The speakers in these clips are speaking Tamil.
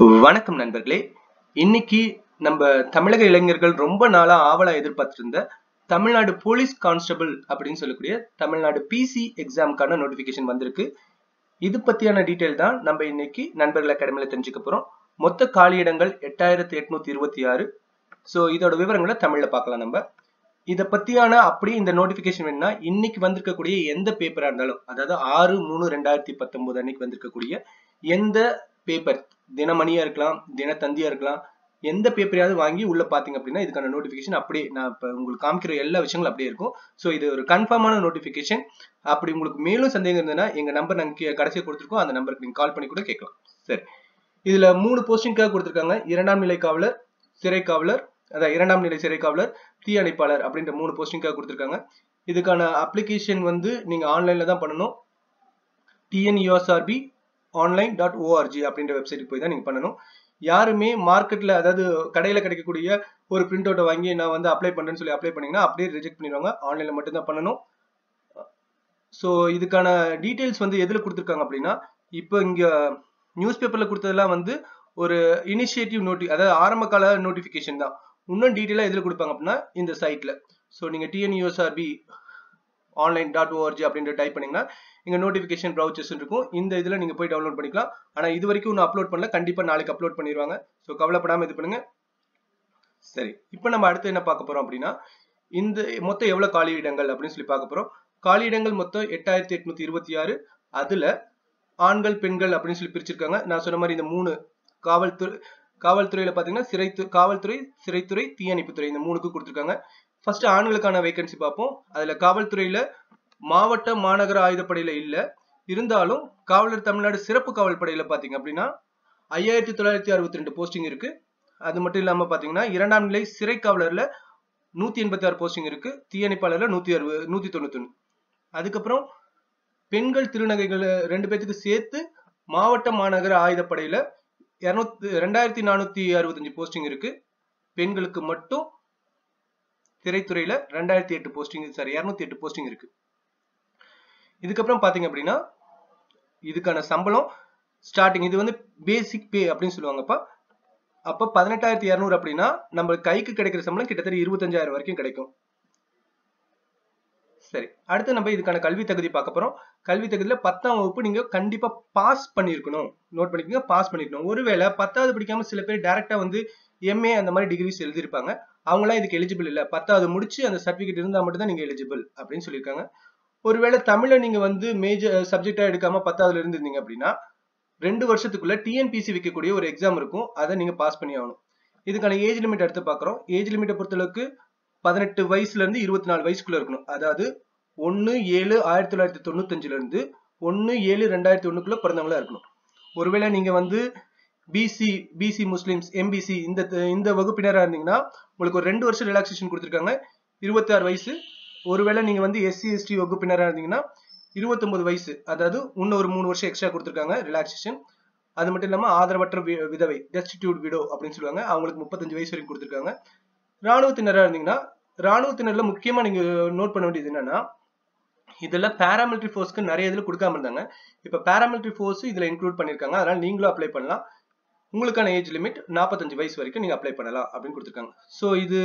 வணக்கம் நண்பர்களே. இன்னைக்கு நம்ம தமிழக இளைஞர்கள் ரொம்ப நாளா ஆவலா எதிர்பார்த்திருந்த தமிழ்நாடு போலீஸ் கான்ஸ்டபிள் அப்படின்னு சொல்லக்கூடிய தமிழ்நாடு பிசி எக்ஸாமுக்கான நோட்டிபிகேஷன் வந்திருக்கு. இது பத்தியான டீட்டெயில் தான் நம்ம இன்னைக்கு நண்பர்கள் அகாடமியில தெரிஞ்சுக்க போறோம். மொத்த காலியிடங்கள் எட்டாயிரத்தி எட்நூத்தி இருபத்தி ஆறு. ஸோ இதோட விவரங்களை தமிழ்ல பார்க்கலாம் நம்ம. இதை பத்தியான அப்படி இந்த நோட்டிபிகேஷன் வேணும்னா இன்னைக்கு வந்திருக்கக்கூடிய எந்த பேப்பரா இருந்தாலும் அதாவது ஆறு மூணு ரெண்டாயிரத்தி பத்தொன்பது அன்னைக்கு வந்திருக்கக்கூடிய எந்த பேப்பர் தினமணியா இருக்கலாம் தினத்தந்தியா இருக்கலாம் எந்த பேப்பரையாவது வாங்கி உள்ள பாத்தீங்க அப்படின்னா இதுக்கான நோட்டிபிகேஷன் அப்படியே நான் இப்ப உங்களுக்கு காமிக்கிற எல்லா விஷயங்களும் அப்படியே இருக்கும். ஸோ இது ஒரு கன்ஃபார்மான நோட்டிபிகேஷன் அப்படி உங்களுக்கு மேலும் சந்தேகம் இருந்ததுன்னா எங்க நம்பர் நாங்க கடைசியாக கொடுத்துருக்கோம். அந்த நம்பருக்கு நீங்க கால் பண்ணி கூட கேட்கலாம். சரி. இதுல மூணு போஸ்டிங்காக கொடுத்துருக்காங்க. இரண்டாம் நிலை காவலர் சிறை காவலர் அதான் இரண்டாம் நிலை சிறை காவலர் தீயணைப்பாளர் அப்படின்ற மூணு போஸ்டிங்காக கொடுத்துருக்காங்க. இதுக்கான அப்ளிகேஷன் வந்து நீங்க ஆன்லைன்ல தான் பண்ணணும். டிஎன்யூஎஸ்ஆர்பி ஆன்லைன் டாட் ஓஆர்ஜி அப்படின்ற வெப்சைட்டுக்கு போய் தான் நீங்கள் பண்ணணும். யாருமே மார்க்கெட்டில் அதாவது கடையில் கிடைக்கக்கூடிய ஒரு பிரிண்ட் அவுட்டை வாங்கி நான் வந்து அப்ளை பண்ணுறேன்னு சொல்லி அப்ளை பண்ணிங்கன்னா அப்படியே ரிஜெக்ட் பண்ணிடுவாங்க. ஆன்லைனில் மட்டும்தான் பண்ணணும். ஸோ இதுக்கான டீட்டெயில்ஸ் வந்து எதில் கொடுத்துருக்காங்க அப்படின்னா இப்போ இங்கே நியூஸ் பேப்பரில் கொடுத்ததெல்லாம் வந்து ஒரு இனிஷியேட்டிவ் நோட்டி அதாவது ஆரம்ப கால நோட்டிஃபிகேஷன் தான். இன்னும் டீட்டெயிலாக எதில் கொடுப்பாங்க அப்படின்னா இந்த சைட்டில் ஸோ நீங்கள் டிஎன்யூஎஸ்ஆர்பி ஆன்லைன் டாட் ஓஆர்ஜி அப்படின்ற டைப் பண்ணீங்கன்னா இங்கே நோட்டிஃபிகேஷன் ப்ரௌச்சர்ஸ் இருக்கும். இந்த இதில் நீங்கள் போய் டவுன்லோட் பண்ணிக்கலாம். ஆனால் இது வரைக்கும் ஒன்று அப்லோட் பண்ணல. கண்டிப்பாக நாளைக்கு அப்லோட் பண்ணிடுவாங்க ஸோ கவலைப்படாமல் இது பண்ணுங்கள் சரி இப்போ நம்ம அடுத்து என்ன பார்க்க போகிறோம் அப்படின்னா இந்த மொத்தம் எவ்வளோ காலி இடங்கள் அப்படின்னு சொல்லி பார்க்க போகிறோம் காலி இடங்கள் மொத்தம் எட்டாயிரத்தி எட்நூத்தி இருபத்தி ஆறு. அதில் ஆண்கள் பெண்கள் அப்படின்னு சொல்லி பிரிச்சிருக்காங்க. நான் சொன்ன மாதிரி இந்த மூணு காவல்துறை காவல்துறையில் பார்த்தீங்கன்னா சிறைத்து காவல்துறை சிறைத்துறை தீயணைப்புத்துறை இந்த மூணுக்கு கொடுத்துருக்காங்க. ஃபர்ஸ்ட் ஆண்களுக்கான வேகன்சி பார்ப்போம். அதுல காவல்துறையில மாவட்ட மாநகர ஆயுதப்படையில இல்ல. இருந்தாலும் காவலர் தமிழ்நாடு சிறப்பு காவல் படையில பாத்தீங்க அப்படின்னா ஐயாயிரத்தி தொள்ளாயிரத்தி அறுபத்தி ரெண்டு போஸ்டிங் இருக்கு. அது மட்டும் இல்லாம பாத்தீங்கன்னா இரண்டாம் நிலை சிறை காவலர்ல நூத்தி எண்பத்தி ஆறு போஸ்டிங் இருக்கு. தீயணைப்பாளர்ல நூத்தி அறுபது நூத்தி தொண்ணூத்தி அதுக்கப்புறம் பெண்கள் திருநகைகள் ரெண்டு பேர்த்துக்கு சேர்த்து மாவட்ட மாநகர ஆயுதப்படையில இரநூத்தி ரெண்டாயிரத்தி நானூத்தி அறுபத்தஞ்சு போஸ்டிங் இருக்கு. பெண்களுக்கு மட்டும் திரைத்துறையில ரெண்டாயிரத்தி எட்டு போஸ்டிங் சாரி இரநூத்தி எட்டு போஸ்டிங் இருக்கு. இதுக்கப்புறம் பாத்தீங்க அப்படின்னா இதுக்கான சம்பளம் ஸ்டார்டிங் இது வந்து பேசிக் பே அப்படின்னு சொல்லுவாங்கப்பா அப்ப. பதினெட்டாயிரத்தி இரநூறு அப்படின்னா நம்ம கைக்கு கிடைக்கிற சம்பளம் கிட்டத்தட்ட இருபத்தஞ்சாயிரம் வரைக்கும் கிடைக்கும். சரி அடுத்து நம்ம இதுக்கான கல்வி தகுதி பார்க்க போறோம். கல்வி தகுதியில பத்தாம் வகுப்பு நீங்க கண்டிப்பா பாஸ் பண்ணிருக்கணும் நோட் பண்ணிக்கோங்க பாஸ் பண்ணிருக்கணும் ஒருவேளை பத்தாவது படிக்காம சில பேர் டைரக்டா வந்து எம்ஏ அந்த மாதிரி டிகிரிஸ் எழுதியிருப்பாங்க. அவங்களாம் இதுக்கு எலிஜிபிள் இல்லை. பத்தாவது முடிச்சு அந்த சர்டிஃபிகேட் இருந்தால் மட்டும் தான் நீங்கள் எலிஜிபிள் அப்படின்னு சொல்லியிருக்காங்க. ஒருவேளை தமிழை நீங்கள் வந்து மேஜர் சப்ஜெக்டாக எடுக்காமல் பத்தாவதுல இருந்திருந்தீங்க அப்படின்னா ரெண்டு வருஷத்துக்குள்ள டிஎன்பிசி வைக்கக்கூடிய ஒரு எக்ஸாம் இருக்கும். அதை நீங்கள் பாஸ் பண்ணி ஆகணும். இதுக்கான ஏஜ் லிமிட் எடுத்து பார்க்குறோம். ஏஜ் லிமிட்டை பொறுத்தளவுக்கு பதினெட்டு வயசுலேருந்து இருபத்தி நாலு வயசுக்குள்ளே இருக்கணும். அதாவது ஒன்று ஏழு ஆயிரத்தி தொள்ளாயிரத்தி தொண்ணூத்தஞ்சுலேருந்து ஒன்று ஏழு ரெண்டாயிரத்தி ஒன்றுக்குள்ளே பிறந்தவங்களா இருக்கணும். ஒருவேளை நீங்கள் வந்து பிசி பிசி முஸ்லிம்ஸ் எம்பிசி இந்த இந்த வகுப்பினராக இருந்தீங்கன்னா உங்களுக்கு ஒரு ரெண்டு வருஷம் ரிலாக்ஸேஷன் கொடுத்துருக்காங்க. இருபத்தி ஆறு வயசு. ஒருவேளை நீங்கள் வந்து எஸ்சி எஸ்டி வகுப்பினராக இருந்தீங்கன்னா இருபத்தொம்பது வயசு. அதாவது இன்னும் ஒரு மூணு வருஷம் எக்ஸ்ட்ரா கொடுத்துருக்காங்க ரிலாக்ஸேஷன் அது மட்டும் இல்லாமல் ஆதரவற்ற விதவை டெஸ்டிடியூட் விடோ அப்படின்னு சொல்லுவாங்க. அவங்களுக்கு முப்பத்தஞ்சு வயசு வரைக்கும் கொடுத்துருக்காங்க. ராணுவத்தினராக இருந்தீங்கன்னா ராணுவத்தினரில் முக்கியமாக நீங்கள் நோட் பண்ண வேண்டியது என்னன்னா இதெல்லாம் பேராமிலிட்ரி ஃபோர்ஸ்க்கு நிறைய இதில் கொடுக்காம இருந்தாங்க. இப்போ பேராமிலிட்ரி ஃபோர்ஸ் இதில் இன்க்ளூட் பண்ணியிருக்காங்க. அதனால் நீங்களும் அப்ளை பண்ணலாம். உங்களுக்கான ஏஜ் லிமிட் நாற்பத்தஞ்சு வயசு வரைக்கும் நீங்கள் அப்ளை பண்ணலாம் அப்படின்னு கொடுத்துருக்காங்க. ஸோ இது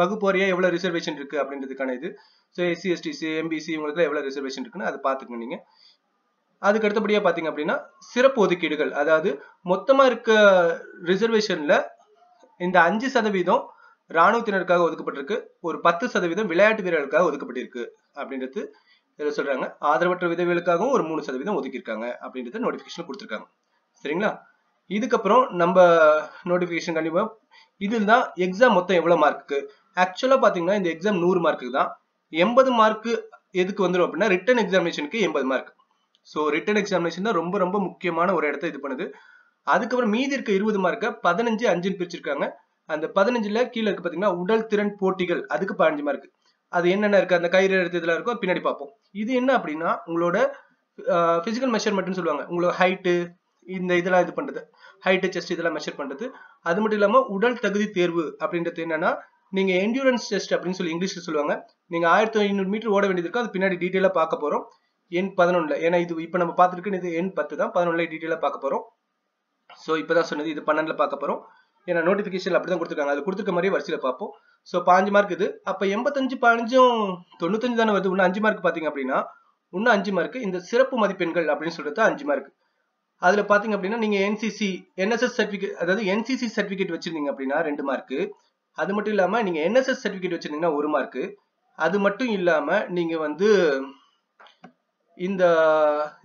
வகுப்பு எவ்வளோ ரிசர்வேஷன் இருக்குது அப்படின்றதுக்கான இது. ஸோ எஸ்சி எஸ்டிசி எம்பிசி இவங்களுக்கு எவ்வளோ ரிசர்வேஷன் இருக்குன்னு அதை பார்த்துக்கங்க நீங்கள் அதுக்கு அடுத்தபடியாக பார்த்தீங்க அப்படின்னா சிறப்பு ஒதுக்கீடுகள். அதாவது மொத்தமாக இருக்க ரிசர்வேஷனில் இந்த அஞ்சு சதவீதம் ராணுவத்தினருக்காக ஒதுக்கப்பட்டிருக்கு. ஒரு பத்து சதவீதம் விளையாட்டு வீரர்களுக்காக ஒதுக்கப்பட்டிருக்கு அப்படின்றது இதில் சொல்றாங்க. ஆதரவற்ற விதவிகளுக்காகவும் ஒரு மூணு சதவீதம் ஒதுக்கியிருக்காங்க அப்படின்றத நோட்டிஃபிகேஷன் கொடுத்துருக்காங்க. சரிங்களா? இதுக்கப்புறம் நம்ம நோட்டிஃபிகேஷன் கண்டிப்பாக இதில் தான் எக்ஸாம் மொத்தம் எவ்வளோ மார்க்கு ஆக்சுவலாக பார்த்தீங்கன்னா இந்த எக்ஸாம் நூறு மார்க்கு தான். எண்பது மார்க்கு எதுக்கு வந்துடும் அப்படின்னா ரிட்டன் எக்ஸாமினேஷனுக்கு எண்பது மார்க் ஸோ ரிட்டன் எக்ஸாமினேஷன் தான் ரொம்ப ரொம்ப முக்கியமான ஒரு இடத்த இது பண்ணுது. அதுக்கப்புறம் மீதி இருக்க இருபது மார்க்கை பதினஞ்சு அஞ்சுன்னு பிரிச்சிருக்காங்க. அந்த பதினஞ்சுல கீழே இருக்கு பார்த்தீங்கன்னா உடல் திறன் போட்டிகள் அதுக்கு பதினஞ்சு மார்க் அது என்னென்ன இருக்கு? அந்த கயிறு எடுத்து இதெல்லாம் இருக்கும். பின்னாடி பார்ப்போம். இது என்ன அப்படின்னா உங்களோட ஃபிசிக்கல் மெஷர்மெண்ட்னு சொல்லுவாங்க. உங்களோட ஹைட்டு இந்த இதெல்லாம் இது பண்றது. ஹைட்டு செஸ்ட் இதெல்லாம் மெஷர் பண்றது. அது மட்டும் இல்லாம உடல் தகுதி தேர்வு அப்படின்றது என்னன்னா நீங்க என்டூரன்ஸ் டெஸ்ட் அப்படின்னு சொல்லி இங்கிலீஷ்ல சொல்லுவாங்க. நீங்க ஆயிரத்தி ஐநூறு மீட்டர் ஓட வேண்டியது இருக்கும் அது பின்னாடி டீட்டெயிலா பார்க்க போறோம். எண் பதினொன்னுல. ஏன்னா இது இப்ப நம்ம பார்த்துருக்கு இது எண் பத்து தான். பதினொன்னுல டீட்டெயிலா பார்க்க போறோம். ஸோ இப்போதான் சொன்னது. இது பன்னெண்டுல பார்க்க போறோம். ஏன்னா நோட்டிஃபிகேஷன் அப்படிதான் கொடுத்துருக்காங்க. அது கொடுத்துருக்க மாதிரியே வரிசையில் பார்ப்போம். ஸோ பாஞ்சு மார்க் இது. அப்போ எண்பத்தஞ்சு பதினஞ்சும் தொண்ணூத்தஞ்சு தானே வருது? இன்னும் அஞ்சு மார்க் பார்த்தீங்க அப்படின்னா இன்னும் அஞ்சு மார்க் இந்த சிறப்பு மதிப்பெண்கள் அப்படின்னு சொல்றது அஞ்சு மார்க் அதுல பாத்தீங்க அப்படின்னா நீங்க என்சிசி என்எஸ்எஸ் சர்டிபிகேட் அதாவது என்சிசி சர்டிபிகேட் வச்சிருந்தீங்க அப்படின்னா ரெண்டு மார்க்கு அது மட்டும் இல்லாம நீங்க என்எஸ்எஸ் சர்டிபிகேட் வச்சிருந்தீங்கன்னா ஒரு மார்க்கு அது மட்டும் இல்லாம நீங்க வந்து இந்த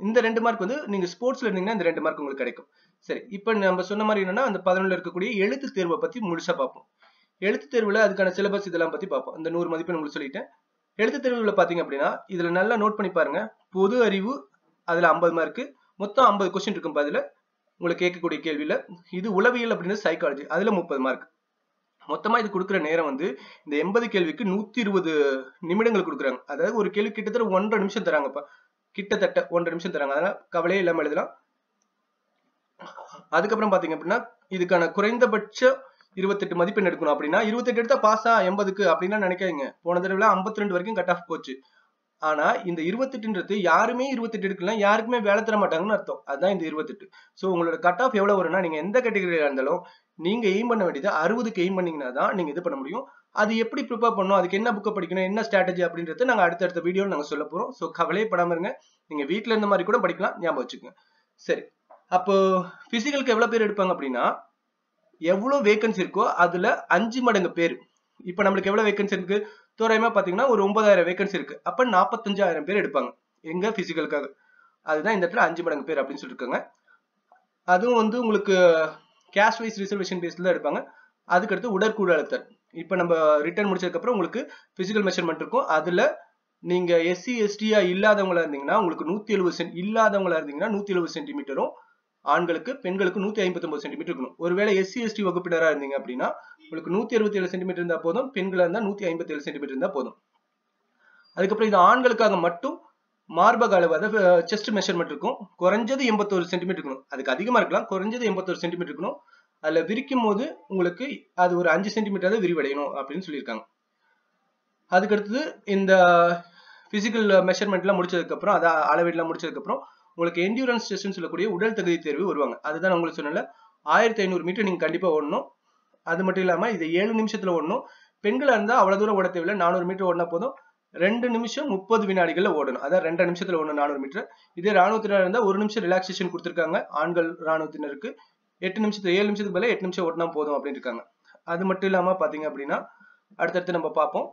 இந்த ரெண்டு மார்க் வந்து நீங்க ஸ்போர்ட்ஸ்ல இருந்தீங்கன்னா இந்த ரெண்டு மார்க் உங்களுக்கு கிடைக்கும். சரி இப்போ நம்ம சொன்ன மாதிரி என்னன்னா அந்த பதினொன்றில் இருக்கக்கூடிய எழுத்து தேர்வை பத்தி முழுசா பார்ப்போம். எழுத்து தேர்வுல அதுக்கான சிலபஸ் இதெல்லாம் பத்தி பார்ப்போம். இந்த நூறு மதிப்பெண் உங்களுக்கு சொல்லிட்டேன். எழுத்து தேர்வுல பாத்தீங்க அப்படின்னா இதுல நல்லா நோட் பண்ணி பாருங்க. பொது அறிவு அதுல ஐம்பது மார்க்கு மொத்தம் ஐம்பது கொஸ்டின் இருக்கும் அதுல உங்களுக்கு கேட்கக்கூடிய கேள்வியில இது உளவியல் அப்படின்னு சைக்காலஜி அதுல முப்பது மார்க் மொத்தமா இது கொடுக்குற நேரம் வந்து இந்த எண்பது கேள்விக்கு நூத்தி இருபது நிமிடங்கள் கொடுக்குறாங்க. அதாவது ஒரு கேள்வி கிட்டத்தட்ட ஒன்றரை நிமிஷம் தராங்கப்பா. கிட்டத்தட்ட ஒன்றரை நிமிஷம் தராங்க. அதனால கவலையே இல்லாம எழுதலாம். அதுக்கப்புறம் பாத்தீங்க அப்படின்னா இதுக்கான குறைந்தபட்ச இருபத்தெட்டு மதிப்பெண் எடுக்கணும் அப்படின்னா இருபத்தெட்டு எடுத்தா பாஸா எண்பதுக்கு அப்படின்னா நினைக்காதீங்க. போன தடவை ஐம்பத்தி ரெண்டு வரைக்கும் கட் ஆஃப் போச்சு. ஆனா இந்த இருபத்தெட்டுன்றது யாருமே இருபத்தெட்டு எடுக்கலாம் யாருக்குமே வேலை தர மாட்டாங்கன்னு அர்த்தம். அதுதான் இந்த இருபத்தெட்டு. ஸோ உங்களோட கட் ஆஃப் எவ்வளவு வரும்னா நீங்க எந்த கேட்டகரியா இருந்தாலும் நீங்க எய்ம் பண்ண வேண்டியது அறுபதுக்கு எய்ம் பண்ணீங்கன்னா தான் நீங்க இது பண்ண முடியும். அது எப்படி ப்ரிப்பேர் பண்ணணும் அதுக்கு என்ன புக்கை படிக்கணும் என்ன ஸ்ட்ராட்டஜி அப்படின்றத நாங்கள் அடுத்தடுத்த வீடியோவில் நாங்கள் சொல்ல போறோம். ஸோ கவலையே படாம இருங்க. நீங்க வீட்டில் இருந்த மாதிரி கூட படிக்கலாம் ஞாபகம் வச்சுக்கோங்க. சரி. அப்போ பிசிக்கலுக்கு எவ்வளோ பேர் எடுப்பாங்க அப்படின்னா எவ்வளோ வேகன்சி இருக்கோ அதுல அஞ்சு மடங்கு பேர். இப்போ நம்மளுக்கு எவ்வளோ வேகன்சி இருக்கு? தோராயமா பாத்தீங்கன்னா ஒரு ஒன்பதாயிரம் வேகன்சி இருக்கு. அப்ப நாற்பத்தஞ்சாயிரம் பேர் எடுப்பாங்க. எங்க பிசிக்கலுக்காக அதுதான் இந்த இடத்துல அஞ்சு மடங்கு பேர் அப்படின்னு சொல்லிருக்காங்க. அதுவும் வந்து உங்களுக்கு கேஷ் வைஸ் ரிசர்வேஷன் பேஸ்ல தான் எடுப்பாங்க. அதுக்கடுத்து உடற்கூறு அழுத்தர் இப்ப நம்ம ரிட்டர்ன் முடிச்சதுக்கு அப்புறம் உங்களுக்கு பிசிக்கல் மெஷர்மெண்ட் இருக்கும். அதுல நீங்க எஸ்சி எஸ்டியா இல்லாதவங்களா இருந்தீங்கன்னா உங்களுக்கு நூத்தி எழுபது சென்ட் இல்லாதவங்களா இருந்தீங்கன்னா நூத்தி எழுபது சென்டிமீட்டரும் ஆண்களுக்கு பெண்களுக்கு நூத்தி ஐம்பத்தி ஒன்பது சென்டிமீட்டர் இருக்கணும். ஒருவேளை எஸ்சி எஸ்டி வகுப்பினரா இருந்தீங்க அப்படின்னா உங்களுக்கு நூத்தி அறுபத்தி ஏழு சென்டிமீட்டர் இருந்தா போதும் பெண்களா இருந்தா நூத்தி ஐம்பத்தி ஏழு சென்டிமீட்டர் இருந்தா போதும். அதுக்கப்புறம் இது ஆண்களுக்காக மட்டும் மார்பக அளவு அதாவது செஸ்ட் மெஷர்மெண்ட் இருக்கும். குறைஞ்சது எண்பத்தோரு சென்டிமீட்டர் இருக்கணும். அதுக்கு அதிகமா இருக்கலாம். குறைஞ்சது எண்பத்தோரு சென்டிமீட்டர் இருக்கணும். அதுல விரிக்கும் போது உங்களுக்கு அது ஒரு அஞ்சு சென்டிமீட்டர் விரிவடையணும் அப்படின்னு சொல்லியிருக்காங்க. அதுக்கடுத்தது இந்த பிசிக்கல் மெஷர்மெண்ட்லாம் முடிச்சதுக்கப்புறம் அதான் அளவீடுலாம் முடிச்சதுக்கப்புறம் உங்களுக்கு என்டியூரன்ஸ் டெஸ்ட்னு சொல்லக்கூடிய உடல் தகுதி தேர்வு வருவாங்க. அதுதான் உங்களுக்கு சொன்னல ஆயிரத்தி ஐநூறு மீட்டர் நீங்க கண்டிப்பா ஓடணும். அது மட்டும் இல்லாம இது ஏழு நிமிஷத்துல ஓடணும். பெண்களா இருந்தா அவ்வளவு தூரம் ஓட தேவையில்லை நானூறு மீட்டர் ஓடினா போதும். ரெண்டு நிமிஷம் முப்பது வினாடிகள்ல ஓடணும். அதான் ரெண்டு நிமிஷத்துல ஓடணும் நானூறு மீட்டர் இதே ராணுவத்தினர் இருந்தா ஒரு நிமிஷம் ரிலாக்ஸேஷன் கொடுத்துருக்காங்க. ஆண்கள் ராணுவத்தினருக்கு எட்டு நிமிஷத்துல ஏழு நிமிஷத்துக்கு மேல எட்டு நிமிஷம் ஓட்டினா போதும் அப்படின்னு இருக்காங்க. அது மட்டும் இல்லாம பாத்தீங்க அப்படின்னா அடுத்தடுத்து நம்ம பார்ப்போம்.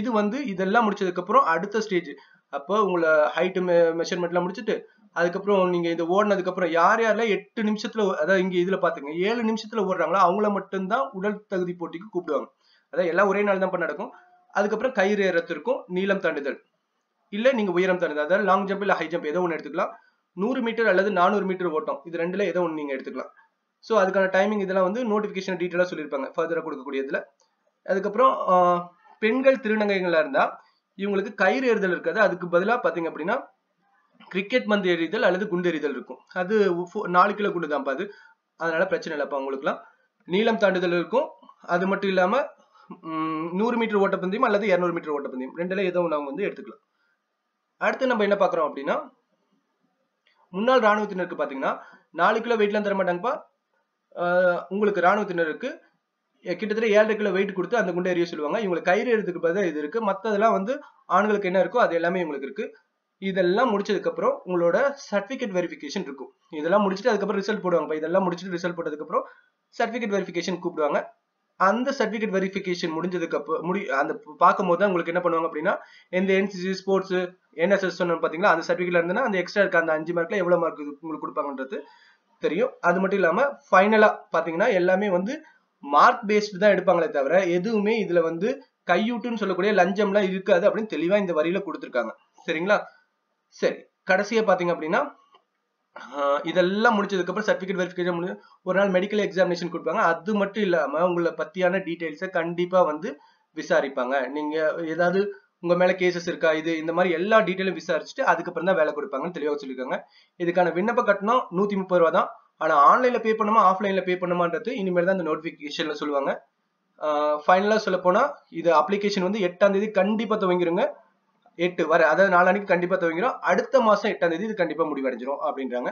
இது வந்து இதெல்லாம் முடிச்சதுக்கப்புறம் அடுத்த ஸ்டேஜ் அப்போ உங்களை ஹைட்டு மெ மெஷர்மெண்ட்லாம் முடிச்சுட்டு அதுக்கப்புறம் நீங்கள் இது ஓடினதுக்கப்புறம் யார் யாரெல்லாம் எட்டு நிமிஷத்தில் அதாவது இங்கே இதில் பார்த்துங்க ஏழு நிமிஷத்தில் ஓடுறாங்களோ அவங்கள மட்டும்தான் உடல் தகுதி போட்டிக்கு கூப்பிடுவாங்க. அதாவது எல்லாம் ஒரே நாள் தான் நடக்கும். அதுக்கப்புறம் கயிறு ஏறத்திற்கும் நீளம் தாண்டுதல். இல்லை நீங்கள் உயரம் தாண்டுதல். அதாவது லாங் ஜம்ப் இல்லை ஹை ஜம்ப் ஏதோ ஒன்று எடுத்துக்கலாம். நூறு மீட்டர் அல்லது நானூறு மீட்டர் ஓட்டம். இது ரெண்டுல ஏதோ ஒன்று நீங்கள் எடுத்துக்கலாம். ஸோ அதுக்கான டைமிங் இதெல்லாம் வந்து நோட்டிஃபிகேஷன் டீட்டெயிலாக சொல்லியிருப்பாங்க. ஃபர்தராக கொடுக்கக்கூடியதில். அதுக்கப்புறம் பெண்கள் திருநங்கைகளா இருந்தா இவங்களுக்கு கயிறு எறிதல் இருக்காது. அதுக்கு பதிலாக பார்த்தீங்க அப்படின்னா கிரிக்கெட் பந்து எறிதல் அல்லது குண்டு எறிதல் இருக்கும். அது நாலு கிலோ குண்டு தான் அது. அதனால பிரச்சனை இல்லைப்பா உங்களுக்குலாம் நீளம் தாண்டுதல் இருக்கும். அது மட்டும் இல்லாம நூறு மீட்டர் ஓட்டப்பந்தயம் அல்லது இரநூறு மீட்டர் ஓட்டப்பந்தயம் ரெண்டுல ஏதோ ஒன்று வந்து எடுத்துக்கலாம். அடுத்து நம்ம என்ன பார்க்குறோம் அப்படின்னா முன்னாள் ராணுவத்தினருக்கு பார்த்தீங்கன்னா நாலு கிலோ வெயிட்லாம் தர மாட்டாங்கப்பா. உங்களுக்கு ராணுவத்தினருக்கு கிட்டத்தட்ட ஏழரை கிலோ வெயிட் கொடுத்து அந்த குண்டை எறிய சொல்லுவாங்க. இவங்களுக்கு கயிறு எடுத்துக்கு பதிலாக இது இருக்கு. மற்றதெல்லாம் வந்து ஆண்களுக்கு என்ன இருக்கோ அது எல்லாமே இவங்களுக்கு இருக்கு. இதெல்லாம் முடிச்சதுக்கப்புறம் உங்களோட சர்டிஃபிகேட் வெரிஃபிகேஷன் இருக்கும். இதெல்லாம் முடிச்சுட்டு அதுக்கப்புறம் ரிசல்ட் போடுவாங்க இதெல்லாம் முடிச்சுட்டு ரிசல்ட் போட்டதுக்கப்புறம் சர்டிஃபிகேட் வெரிஃபிகேஷன் கூப்பிடுவாங்க. அந்த சர்டிஃபிகேட் வெரிஃபிகேஷன் முடிஞ்சதுக்கு அப்புறம் முடி அந்த பார்க்கும்போது தான் உங்களுக்கு என்ன பண்ணுவாங்க அப்படின்னா எந்த என்சிசி ஸ்போர்ட்ஸ் என்எஸ்எஸ் சொன்னோம் பாத்தீங்களா அந்த சர்டிஃபிகேட்ல இருந்ததுன்னா அந்த எக்ஸ்ட்ரா இருக்க அந்த அஞ்சு மார்க்ல எவ்வளவு மார்க் உங்களுக்கு கொடுப்பாங்கன்றது தெரியும். அது மட்டும் இல்லாமல் ஃபைனலாக பார்த்தீங்கன்னா எல்லாமே வந்து மார்க் பேஸ்டு தான் எடுப்பாங்களே தவிர எதுவுமே இதுல வந்து கையூட்டுன்னு சொல்லக்கூடிய லஞ்சம்லாம் இருக்காது அப்படின்னு தெளிவா இந்த வரியில கொடுத்துருக்காங்க. சரிங்களா? சரி கடைசியா பாத்தீங்க அப்படின்னா இதெல்லாம் முடிச்சதுக்கு அப்புறம் சர்டிபிகேட் வெரிஃபிகேஷன் முடிஞ்சு ஒரு நாள் மெடிக்கல் எக்ஸாமினேஷன் கொடுப்பாங்க. அது மட்டும் இல்லாம உங்களை பத்தியான டீடைல்ஸை கண்டிப்பா வந்து விசாரிப்பாங்க. நீங்க ஏதாவது உங்க மேல கேசஸ் இருக்கா இது இந்த மாதிரி எல்லா டீட்டெயிலும் விசாரிச்சுட்டு அதுக்கப்புறம் தான் வேலை கொடுப்பாங்கன்னு தெளிவாக சொல்லியிருக்காங்க. இதுக்கான விண்ணப்ப கட்டணம் நூத்தி முப்பது ரூபா தான் ஆனா ஆன்லைன்ல பே பண்ணுமா ஆஃப்லைன்ல பே பண்ணுமான்றது இனிமேல் தான் இந்த நோட்டிபிகேஷன்ல சொல்லுவாங்க. ஃபைனலாக சொல்ல போனா இது அப்ளிகேஷன் வந்து எட்டாம் தேதி கண்டிப்பா துவங்கிருங்க. எட்டு வர அதாவது நாளானிக்கு கண்டிப்பா துவங்கிரும். அடுத்த மாசம் எட்டாம் தேதி இது கண்டிப்பா முடிவடைஞ்சிரும் அப்படின்றாங்க.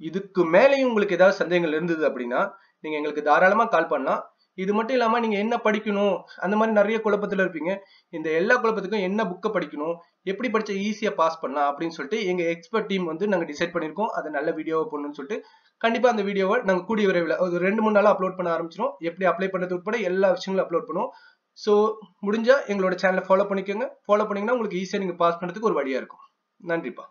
இதுக்கு மேலேயும் உங்களுக்கு ஏதாவது சந்தேகங்கள் இருந்தது அப்படின்னா நீங்க எங்களுக்கு தாராளமா கால் பண்ணலாம். இது மட்டும் இல்லாம நீங்க என்ன படிக்கணும்? அந்த மாதிரி நிறைய குழப்பத்துல இருப்பீங்க. இந்த எல்லா குழப்பத்துக்கும் என்ன புக்கை படிக்கணும்? எப்படி படிச்சா ஈஸியா பாஸ் பண்ணலாம்? அப்படின்னு சொல்லிட்டு எங்க எக்ஸ்பர்ட் டீம் வந்து நாங்க டிசைட் பண்ணிருக்கோம் அதை நல்ல வீடியோவை போடணும்னு சொல்லிட்டு கண்டிப்பா அந்த வீடியோவை நாங்க கூடிய விரைவில் ஒரு ரெண்டு மூணு நாளாக அப்லோட் பண்ண ஆரம்பிச்சிடும் எப்படி அப்ளை பண்றது உட்பட எல்லா விஷயங்களும் அப்லோட் பண்ணுவோம். ஸோ முடிஞ்சா எங்களோட சேனலை ஃபாலோ பண்ணிக்கோங்க. ஃபாலோ பண்ணீங்கன்னா உங்களுக்கு ஈஸியா நீங்க பாஸ் பண்றதுக்கு ஒரு வழியா இருக்கும். நன்றிப்பா.